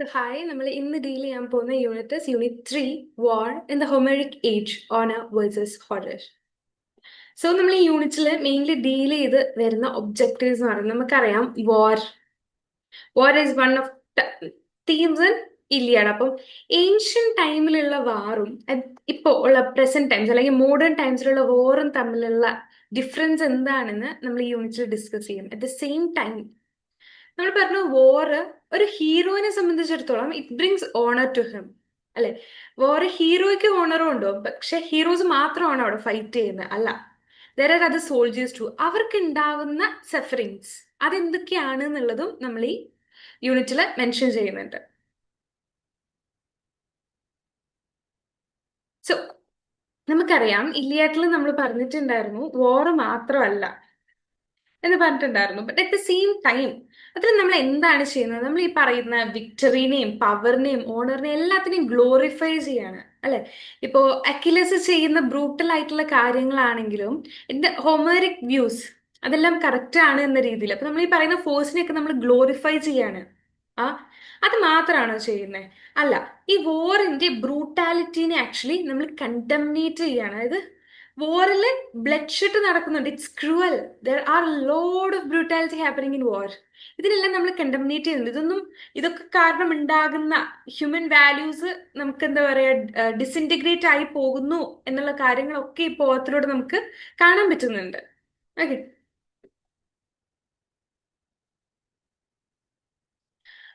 Hi നമ്മൾ ഇന്ന് deal ചെയ്യാൻ പോകുന്ന unit unit three war in the Homeric age honour versus horror so നമ്മൾ ഈ യൂണിറ്റിൽ മെയിൻലി ഡീൽ ചെയ്ത് വരുന്ന ഒബ്ജക്റ്റീവ്സ് എന്ന് പറയുന്നത് നമുക്കറിയാം war war is one of themes in ഇല്ലിയാണ് അപ്പം ഏൻഷ്യൻ ടൈമിലുള്ള വാറും ഇപ്പോൾ ഉള്ള പ്രസന്റ് ടൈംസ് അല്ലെങ്കിൽ മോഡേൺ ടൈംസിലുള്ള വാറും തമ്മിലുള്ള ഡിഫറൻസ് എന്താണെന്ന് നമ്മൾ ഈ യൂണിറ്റിൽ ഡിസ്കസ് ചെയ്യും. അറ്റ് ദ സെയിം ടൈം നമ്മൾ പറഞ്ഞു വോർ ഒരു ഹീറോയിനെ സംബന്ധിച്ചിടത്തോളം it brings honour to him അല്ലെ? വോർ ഹീറോയ്ക്ക് ഓണറും ഉണ്ടോ? പക്ഷെ ഹീറോസ് മാത്രമാണ് അവിടെ ഫൈറ്റ് ചെയ്യുന്നത്. അല്ല. There are other soldiers too അവർക്ക് ഉണ്ടാവുന്ന സഫറിങ്സ് അതെന്തൊക്കെയാണ് എന്നുള്ളതും നമ്മൾ ഈ യൂണിറ്റിൽ മെൻഷൻ ചെയ്യുന്നുണ്ട്. സോ നമുക്കറിയാം. ഇല്ലിയാട്ടിൽ നമ്മൾ പറഞ്ഞിട്ടുണ്ടായിരുന്നു വോർ മാത്രമല്ല. എന്ന് പറഞ്ഞിട്ടുണ്ടായിരുന്നു. But at the same time അതിൽ നമ്മൾ എന്താണ് ചെയ്യുന്നത്? നമ്മൾ ഈ പറയുന്ന വിക്ടറിനെയും പവറിനെയും ഓണറിനെയും എല്ലാത്തിനെയും ഗ്ലോറിഫൈ ചെയ്യാണ് അല്ലെ? ഇപ്പോ അക്കിലസ് ചെയ്യുന്ന ബ്രൂട്ടൽ ആയിട്ടുള്ള കാര്യങ്ങളാണെങ്കിലും ഇതിന്റെ ഹോമറിക് വ്യൂസ് അതെല്ലാം കറക്റ്റ് ആണ് എന്ന രീതിയിൽ അപ്പൊ നമ്മൾ ഈ പറയുന്ന ഫോഴ്സിനെയൊക്കെ നമ്മൾ ഗ്ലോറിഫൈ ചെയ്യാണ്. ആ അത് മാത്രമാണോ ചെയ്യുന്നത് അല്ല ഈ വോറിന്റെ ബ്രൂട്ടാലിറ്റിനെ ആക്ച്വലി നമ്മൾ കണ്ടംനേറ്റ് ചെയ്യാണ്. അതായത് വോറിൽ ബ്ലഡ് ഷെറ്റ് നടക്കുന്നുണ്ട്. It's cruel there are load of brutality happening in war ഇതിനെല്ലാം നമ്മൾ കണ്ടംനേറ്റ് ചെയ്യുന്നുണ്ട്. ഇതൊന്നും ഇതൊക്കെ കാരണം ഉണ്ടാകുന്ന ഹ്യൂമൻ വാല്യൂസ് നമുക്ക് എന്താ പറയുക ഡിസിന്റിഗ്രേറ്റ് ആയി പോകുന്നു എന്നുള്ള കാര്യങ്ങളൊക്കെ ഈ പോകത്തിലൂടെ നമുക്ക് കാണാൻ പറ്റുന്നുണ്ട്. ഓക്കെ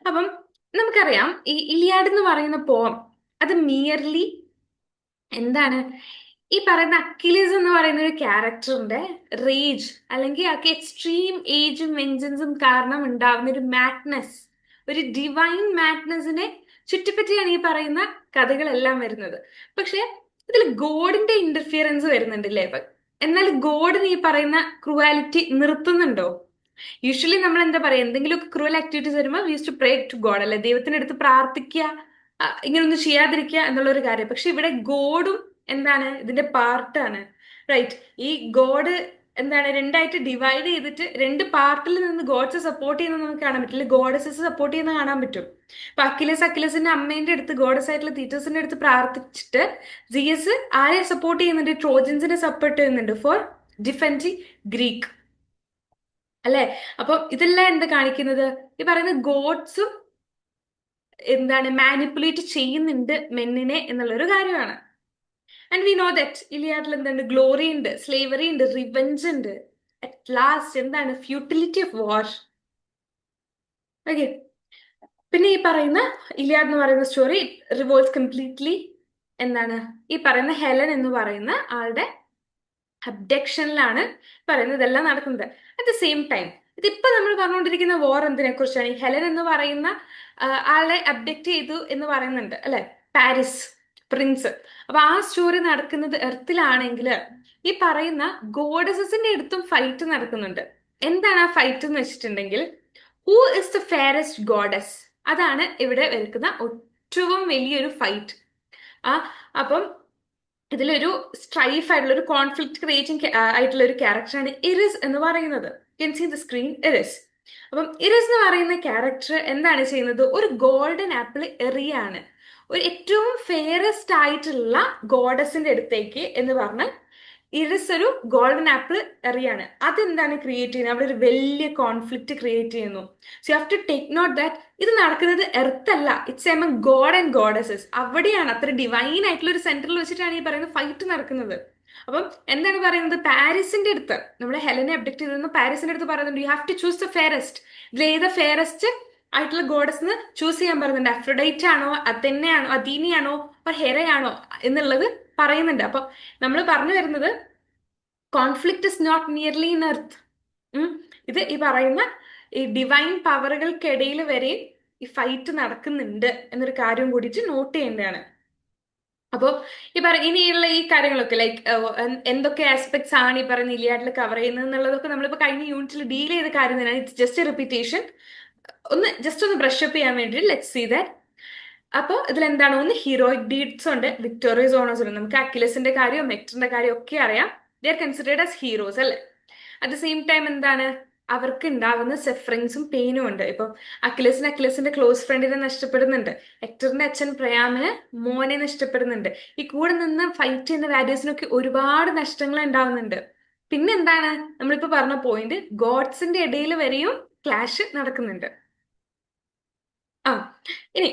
അപ്പം നമുക്കറിയാം ഈ ഇലിയാഡ് എന്ന് പറയുന്ന പോം അത് മിയർലി എന്താണ് ഈ പറയുന്ന അക്കിലീസ് എന്ന് പറയുന്ന ഒരു ക്യാരക്ടറിന്റെ റേജ് അല്ലെങ്കിൽ ആ എക്സ്ട്രീം ഏജും വെഞ്ചൻസും കാരണം ഉണ്ടാവുന്ന ഒരു മാറ്റ്നസ് ഒരു ഡിവൈൻ മാറ്റ്നസിനെ ചുറ്റിപ്പറ്റിയാണ് ഈ പറയുന്ന കഥകളെല്ലാം വരുന്നത്. പക്ഷെ ഇതിൽ ഗോഡിന്റെ ഇന്റർഫിയറൻസ് വരുന്നുണ്ടല്ലേ? എന്നാൽ ഗോഡിന് ഈ പറയുന്ന ക്രൂവാലിറ്റി നിർത്തുന്നുണ്ടോ? യൂഷ്വലി നമ്മൾ എന്താ പറയാ എന്തെങ്കിലുമൊക്കെ ക്രൂവൽ ആക്ടിവിറ്റീസ് വരുമ്പോൾ use to pray to God അല്ലെ? ദൈവത്തിന്റെ അടുത്ത് പ്രാർത്ഥിക്കുക ഇങ്ങനൊന്നും ചെയ്യാതിരിക്കുക എന്നുള്ള ഒരു കാര്യം. പക്ഷെ ഇവിടെ ഗോഡും എന്താണ്? ഇതിന്റെ പാർട്ടാണ് റൈറ്റ് ഈ ഗോഡ് എന്താണ്? രണ്ടായിട്ട് ഡിവൈഡ് ചെയ്തിട്ട് രണ്ട് പാർട്ടിൽ നിന്ന് ഗോഡ്സ് സപ്പോർട്ട് ചെയ്യുന്നത് നമുക്ക് കാണാൻ പറ്റില്ല. ഗോഡസസ് സപ്പോർട്ട് ചെയ്യുന്നത് കാണാൻ പറ്റും. അപ്പൊ അക്കിലസ് അക്കിലസിന്റെ അമ്മേന്റെ അടുത്ത് ഗോഡസ് ആയിട്ടുള്ള തീറ്റേഴ്സിന്റെ അടുത്ത് പ്രാർത്ഥിച്ചിട്ട് ജിയസ് ആരെ സപ്പോർട്ട് ചെയ്യുന്നുണ്ട്? ട്രോജൻസിനെ സപ്പോർട്ട് ചെയ്യുന്നുണ്ട് ഫോർ ഡിഫൻസി ഗ്രീക്ക് അല്ലെ? അപ്പൊ ഇതെല്ലാം എന്താ കാണിക്കുന്നത്? ഈ പറയുന്ന ഗോഡ്സും എന്താണ്? മാനിപ്പുലേറ്റ് ചെയ്യുന്നുണ്ട് മെന്നിനെ എന്നുള്ളൊരു കാര്യമാണ്. ആൻഡ് വി നോ ദറ്റ് ഇലിയാട്ടിൽ എന്താണ് ഗ്ലോറി ഉണ്ട് സ്ലേവറി ഉണ്ട് റിവെഞ്ച് ഉണ്ട്. അറ്റ് ലാസ്റ്റ് എന്താണ്? ഫ്യൂട്ടിലിറ്റി ഓഫ് വാർ ഓക്കെ പിന്നെ ഈ പറയുന്ന ഇലിയാഡ് എന്ന് പറയുന്ന സ്റ്റോറി റിവോൾസ് കംപ്ലീറ്റ്ലി എന്താണ് ഈ പറയുന്ന ഹെലൻ എന്ന് പറയുന്ന ആളുടെ അബ്ഡക്ഷനിലാണ് പറയുന്നത് ഇതെല്ലാം നടക്കുന്നത്. അറ്റ് ദ സെയിം ടൈം ഇതിപ്പോ നമ്മൾ പറഞ്ഞുകൊണ്ടിരിക്കുന്ന വോർ എന്തിനെ കുറിച്ചാണ് ഈ ഹെലൻ എന്ന് പറയുന്ന ആളെ അബ്ഡക്റ്റ് ചെയ്തു എന്ന് പറയുന്നുണ്ട് അല്ലെ? പാരീസ് പ്രിൻസ് അപ്പൊ ആ സ്റ്റോറി നടക്കുന്നത് എർത്തിലാണെങ്കിൽ ഈ പറയുന്ന ഗോഡസസിന്റെ അടുത്തും ഫൈറ്റ് നടക്കുന്നുണ്ട്. എന്താണ് ആ ഫൈറ്റ് എന്ന് വെച്ചിട്ടുണ്ടെങ്കിൽ who is the fairest goddess അതാണ് ഇവിടെ വരുന്ന ഏറ്റവും വലിയൊരു ഫൈറ്റ് ആ അപ്പം ഇതിലൊരു സ്ട്രൈഫ് ആയിട്ടുള്ള ഒരു കോൺഫ്ലിക്ട് ക്രിയേറ്റിംഗ് ആയിട്ടുള്ള ഒരു ക്യാരക്ടറാണ് ഇറിസ് എന്ന് പറയുന്നത്. Can see the screen Eris അപ്പം ഇറിസ് എന്ന് പറയുന്ന ക്യാരക്ടർ എന്താണ് ചെയ്യുന്നത്? ഒരു ഗോൾഡൻ ആപ്പിൾ എറിയാണ്. ഒരു ഏറ്റവും ഫെയറസ്റ്റ് ആയിട്ടുള്ള ഗോഡസിന്റെ അടുത്തേക്ക് എന്ന് പറഞ്ഞാൽ ഇറിസ് ഒരു ഗോൾഡൻ ആപ്പിൾ എറിയാണ് അതെന്താണ് ക്രിയേറ്റ് ചെയ്യുന്നത്? അവിടെ ഒരു വലിയ കോൺഫ്ലിക്റ്റ് ക്രിയേറ്റ് ചെയ്യുന്നു. So you have to take note that ഇത് നടക്കുന്നത് എർത്ത് അല്ല. It's among god and goddesses അവിടെയാണ് അത്ര ഡിവൈൻ ആയിട്ടുള്ള ഒരു സെന്ററിൽ വെച്ചിട്ടാണ് ഈ പറയുന്നത് ഫൈറ്റ് നടക്കുന്നത്. അപ്പം എന്താണ് പറയുന്നത്? പാരീസിന്റെ അടുത്ത് നമ്മുടെ ഹെലനെ അബ്ഡക്ട് ചെയ്തെന്ന് പാരീസിന്റെ അടുത്ത് പറയുന്നുണ്ട് you have to choose the fairest ഇതിൽ ഏത് ഫെയറസ്റ്റ് ആയിട്ടുള്ള ഗോഡസ് ചൂസ് ചെയ്യാൻ പറയുന്നുണ്ട്. അഫ്രഡൈറ്റ് ആണോ അതെന്നെയാണോ അതീനിയാണോ ഹെറയാണോ എന്നുള്ളത് പറയുന്നുണ്ട്. അപ്പൊ നമ്മൾ പറഞ്ഞു വരുന്നത് conflict is not nearly in earth ഇത് ഈ പറയുന്ന ഈ ഡിവൈൻ പവറുകൾക്കിടയിൽ വരെ ഈ ഫൈറ്റ് നടക്കുന്നുണ്ട് എന്നൊരു കാര്യം കൂടിയിട്ട് നോട്ട് ചെയ്യേണ്ടതാണ് അപ്പോൾ ഈ പറ ഇനിയുള്ള ഈ കാര്യങ്ങളൊക്കെ ലൈക്ക് എന്തൊക്കെ ആസ്പെക്ട്സ് ആണ് ഈ പറയുന്ന ഇലിയാഡിൽ കവർ ചെയ്യുന്നത് എന്നുള്ളതൊക്കെ നമ്മളിപ്പോൾ കഴിഞ്ഞ യൂണിറ്റിൽ ഡീൽ ചെയ്ത കാര്യം തന്നെയാണ്. ഇറ്റ്സ് ജസ്റ്റ് എ റിപ്പീറ്റേഷൻ ഒന്ന് ജസ്റ്റ് ഒന്ന് ബ്രഷ് അപ്പ് ചെയ്യാൻ വേണ്ടി ലെറ്റ് സീ ദാറ്റ് അപ്പോൾ ഇതിൽ എന്താണ് ഒന്ന് ഹീറോയിക് ഡീഡ്സ് ഉണ്ട്. വിക്ടോറിയസ് ഓണേഴ്സ് ഉണ്ട്. നമുക്ക് അക്കിലസിന്റെ കാര്യവും മെക്ടറിന്റെ കാര്യവും ഒക്കെ അറിയാം. They are considered as heroes അല്ലേ? അറ്റ് ദ സെയിം ടൈം എന്താണ്? അവർക്ക് ഉണ്ടാകുന്ന സെഫറിങ്സും പെയിനും ഉണ്ട്. ഇപ്പൊ അഖിലസിന് അഖിലസിന്റെ ക്ലോസ് ഫ്രണ്ടിനെ നഷ്ടപ്പെടുന്നുണ്ട്. ഹെക്ടറിന്റെ അച്ഛൻ പ്രയാമിന് മോനെ നഷ്ടപ്പെടുന്നുണ്ട്. ഈ കൂടെ നിന്ന് ഫൈറ്റ് ചെയ്യുന്ന വാരിയേഴ്സിനൊക്കെ ഒരുപാട് നഷ്ടങ്ങൾ ഉണ്ടാവുന്നുണ്ട്. പിന്നെ എന്താണ്? നമ്മളിപ്പോ പറഞ്ഞ പോയിന്റ് ഗോഡ്സിന്റെ ഇടയിൽ വരെയും ക്ലാഷ് നടക്കുന്നുണ്ട്. ആ ഇനി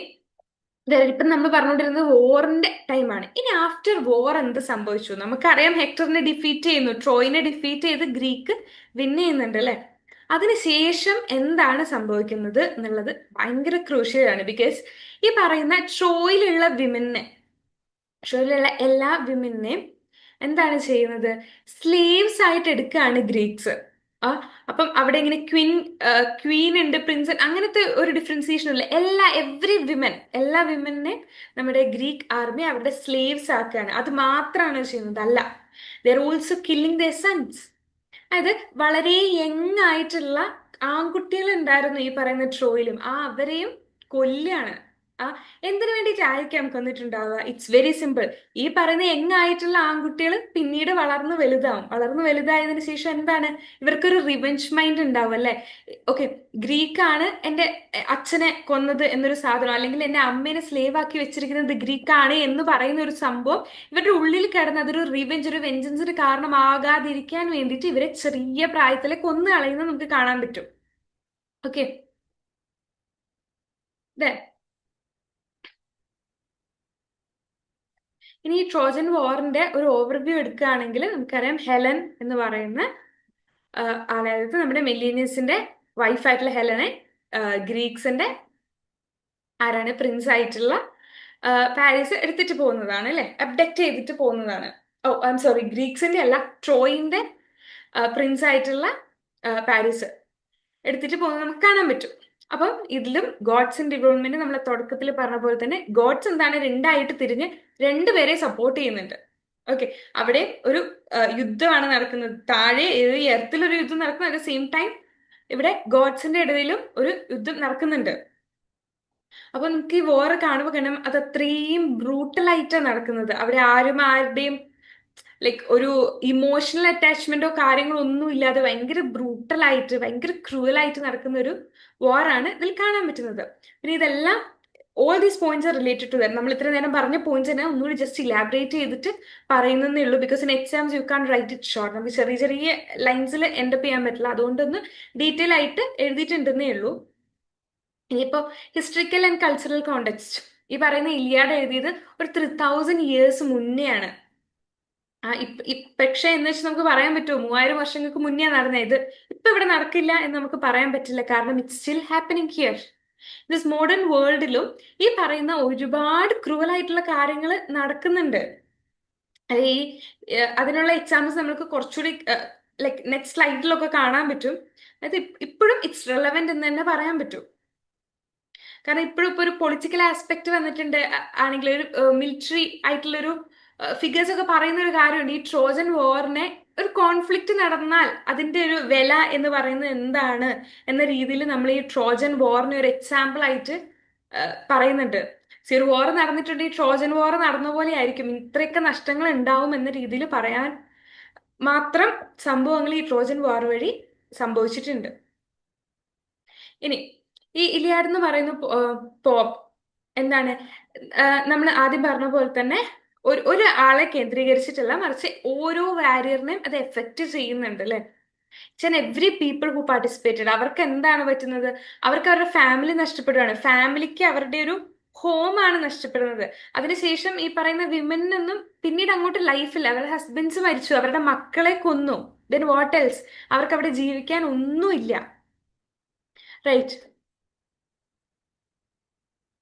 ഇപ്പം നമ്മൾ പറഞ്ഞുകൊണ്ടിരുന്നത് വോറിന്റെ ടൈമാണ് ഇനി ആഫ്റ്റർ വോർ എന്ത് സംഭവിച്ചു? നമുക്കറിയാം ഹെക്ടറിനെ ഡിഫീറ്റ് ചെയ്യുന്നു. ട്രോയിനെ ഡിഫീറ്റ് ചെയ്ത് ഗ്രീക്ക് വിൻ ചെയ്യുന്നുണ്ട് അല്ലെ? അതിനുശേഷം എന്താണ് സംഭവിക്കുന്നത് എന്നുള്ളത് ഭയങ്കര ക്രൂഷ്യലാണ് ബിക്കോസ് ഈ പറയുന്ന ട്രോയിലുള്ള വിമനെ ട്രോയിലുള്ള എല്ലാ വിമനെയും എന്താണ് ചെയ്യുന്നത്? സ്ലേവ്സ് ആയിട്ട് എടുക്കുകയാണ് ഗ്രീക്സ്. ആ അപ്പം അവിടെ ഇങ്ങനെ ക്വിൻ ക്വീൻ ഉണ്ട് പ്രിൻസ് അങ്ങനത്തെ ഒരു ഡിഫറൻസിയേഷൻ ഇല്ല. എല്ലാ എവറി വിമൻ എല്ലാ വിമനെ നമ്മുടെ ഗ്രീക്ക് ആർമി അവരുടെ സ്ലേവ്സ് ആക്കുകയാണ്. അത് മാത്രമാണ് ചെയ്യുന്നത് അല്ല. They're also killing the sons അതായത് വളരെ യങ് ആയിട്ടുള്ള ആൺകുട്ടികൾ ഉണ്ടായിരുന്നു ഈ പറയുന്ന ട്രോയിലും ആ അവരെയും കൊല്ലാണ് ആ എന്തിനു വേണ്ടിയിട്ടായിരിക്കാം കൊന്നിട്ടുണ്ടാവുക ഇറ്റ്സ് വെരി സിമ്പിൾ ഈ പറയുന്ന എങ്ങായിട്ടുള്ള ആൺകുട്ടികൾ പിന്നീട് വളർന്നു വലുതാവും. വളർന്നു വലുതായതിനു ശേഷം എന്താണ്? ഇവർക്കൊരു റിവെഞ്ച് മൈൻഡ് ഉണ്ടാവും അല്ലെ? ഓക്കെ ഗ്രീക്കാണ് എന്റെ അച്ഛനെ കൊന്നത് എന്നൊരു സാധനം. അല്ലെങ്കിൽ എന്റെ അമ്മേനെ സ്ലേവ് ആക്കി വെച്ചിരിക്കുന്നത് ഗ്രീക്കാണ് എന്ന് പറയുന്ന ഒരു സംഭവം ഇവരുടെ ഉള്ളിൽ കിടന്ന അതൊരു റിവെഞ്ച് ഒരു വെഞ്ചൻസിന് കാരണമാകാതിരിക്കാൻ വേണ്ടിയിട്ട് ഇവരെ ചെറിയ പ്രായത്തിലെ കൊന്നു കളയുന്നത് നമുക്ക് കാണാൻ പറ്റും. ഓക്കെ ഇനി ഈ ട്രോജൻ വാറിന്റെ ഒരു ഓവർവ്യൂ എടുക്കുകയാണെങ്കിൽ നമുക്കറിയാം ഹെലൻ എന്ന് പറയുന്ന അതായത് നമ്മുടെ മെല്ലീനിയസിന്റെ വൈഫായിട്ടുള്ള ഹെലനെ ഗ്രീക്സിന്റെ ആരാണ്? പ്രിൻസ് ആയിട്ടുള്ള പാരീസ് എടുത്തിട്ട് പോകുന്നതാണ് അല്ലെ? അബ്ഡക്റ്റ് ചെയ്തിട്ട് പോകുന്നതാണ്. ഓ ഐ എം സോറി ഗ്രീക്സിന്റെ അല്ല ട്രോയിന്റെ പ്രിൻസ് ആയിട്ടുള്ള പാരീസ് എടുത്തിട്ട് പോകുന്നത് നമുക്ക് കാണാൻ പറ്റും. അപ്പം ഇതിലും ഗോഡ്സ് ഇൻ ഡിവോൾവ്മെന്റ് നമ്മൾ തുടക്കത്തിൽ പറഞ്ഞ പോലെ തന്നെ ഗോഡ്സ് എന്താണ് രണ്ടായിട്ട് തിരിഞ്ഞ് രണ്ടുപേരെ സപ്പോർട്ട് ചെയ്യുന്നുണ്ട്. ഓക്കെ അവിടെ ഒരു യുദ്ധമാണ് നടക്കുന്നത്. താഴെ ഈ എർത്തിൽ ഒരു യുദ്ധം നടക്കുന്നു. അറ്റ് സെയിം ടൈം ഇവിടെ ഗോഡ്സിന്റെ ഇടയിലും ഒരു യുദ്ധം നടക്കുന്നുണ്ട്. അപ്പൊ നമുക്ക് ഈ വോർ കാണുമ്പോൾ കാണാം അത് അത്രയും ബ്രൂട്ടലായിട്ടാണ് നടക്കുന്നത്. അവിടെ ആരും ആരുടെയും ലൈക്ക് ഒരു ഇമോഷണൽ അറ്റാച്ച്മെന്റോ കാര്യങ്ങളോ ഒന്നും ഇല്ലാതെ ഭയങ്കര ബ്രൂട്ടലായിട്ട് ഭയങ്കര ക്രൂവലായിട്ട് നടക്കുന്ന ഒരു വാറാണ് ഇതിൽ കാണാൻ പറ്റുന്നത്. പിന്നെ ഇതെല്ലാം all these points are related to നമ്മൾ ഇത്ര നേരം പറഞ്ഞ പോയിന്റ്സ് തന്നെ ഒന്നുകൂടി ജസ്റ്റ് ഇലാബറേറ്റ് ചെയ്തിട്ട് പറയുന്നതേ ഉള്ളൂ because in exams you can write it short നമുക്ക് ചെറിയ ചെറിയ ലൈൻസിൽ എൻഡപ്പ് ചെയ്യാൻ പറ്റില്ല. അതുകൊണ്ടൊന്ന് ഡീറ്റെയിൽ ആയിട്ട് എഴുതിയിട്ടുണ്ടെന്നേ ഉള്ളൂ. ഇനിയിപ്പോ ഹിസ്റ്ററിക്കൽ ആൻഡ് കൾച്ചറൽ കോണ്ടെക്സ്റ്റ് ഈ പറയുന്ന ഇലിയാഡ് എഴുതിയത് ഒരു ത്രീ തൗസൻഡ് ഇയേഴ്സ് മുന്നെയാണ്. ആ പക്ഷേ എന്ന് വെച്ചാൽ നമുക്ക് പറയാൻ പറ്റുമോ? മൂവായിരം വർഷങ്ങൾക്ക് മുന്നേ നടന്ന ഇത് ഇപ്പൊ ഇവിടെ നടക്കില്ല എന്ന് നമുക്ക് പറയാൻ പറ്റില്ല. കാരണം it's still happening here this modern വേൾഡിലും ഈ പറയുന്ന ഒരുപാട് ക്രൂവൽ ആയിട്ടുള്ള കാര്യങ്ങൾ നടക്കുന്നുണ്ട് ഈ അതിനുള്ള എക്സാമ്പിൾസ് നമുക്ക് കുറച്ചുകൂടി ലൈക് നെക്സ്റ്റ് സ്ലൈഡിലൊക്കെ കാണാൻ പറ്റും. അതായത് ഇപ്പോഴും ഇറ്റ്സ് റെലവെന്റ് എന്ന് തന്നെ പറയാൻ പറ്റും. കാരണം ഇപ്പോഴും ഇപ്പൊ ഒരു പൊളിറ്റിക്കൽ ആസ്പെക്ട് വന്നിട്ടുണ്ട്. ആണെങ്കിൽ ഒരു മിലിറ്ററി ആയിട്ടുള്ളൊരു ഫിഗേഴ്സ് ഒക്കെ പറയുന്ന ഒരു കാര്യമുണ്ട്. ഈ ട്രോജൻ വോറിനെ ഒരു കോൺഫ്ലിക്റ്റ് നടന്നാൽ അതിന്റെ ഒരു വില എന്ന് പറയുന്നത് എന്താണ് എന്ന രീതിയിൽ നമ്മൾ ഈ ട്രോജൻ വോറിനെ ഒരു എക്സാമ്പിൾ ആയിട്ട് പറയുന്നുണ്ട്. സിർ വോർ നടന്നിട്ടുണ്ട് ഈ ട്രോജൻ വോർ നടന്ന പോലെ ആയിരിക്കും. ഇത്രയൊക്കെ നഷ്ടങ്ങൾ ഉണ്ടാവും എന്ന രീതിയിൽ പറയാൻ മാത്രം സംഭവങ്ങൾ ഈ ട്രോജൻ വാർ വഴി സംഭവിച്ചിട്ടുണ്ട്. ഇനി ഈ ഇലിയാഡ് എന്ന് പറയുന്ന പോപ്പ് എന്താണ്? നമ്മൾ ആദ്യം പറഞ്ഞ പോലെ തന്നെ ഒരു ഒരു ആളെ കേന്ദ്രീകരിച്ചിട്ടല്ല മറിച്ച് ഓരോ വാരിയറിനെയും അത് എഫക്റ്റ് ചെയ്യുന്നുണ്ട് അല്ലെ? Then every people who participated അവർക്ക് എന്താണ് പറ്റുന്നത്? അവർക്ക് അവരുടെ ഫാമിലി നഷ്ടപ്പെടുകയാണ് ഫാമിലിക്ക് അവരുടെ ഒരു ഹോമാണ് നഷ്ടപ്പെടുന്നത്. അതിനുശേഷം ഈ പറയുന്ന വിമനൊന്നും പിന്നീട് അങ്ങോട്ട് ലൈഫിൽ അവരുടെ ഹസ്ബൻഡ്സ് മരിച്ചു. അവരുടെ മക്കളെ കൊന്നു. ദെൻ വാട്ട് എൽസ് അവർക്ക് അവിടെ ജീവിക്കാൻ ഒന്നുമില്ല right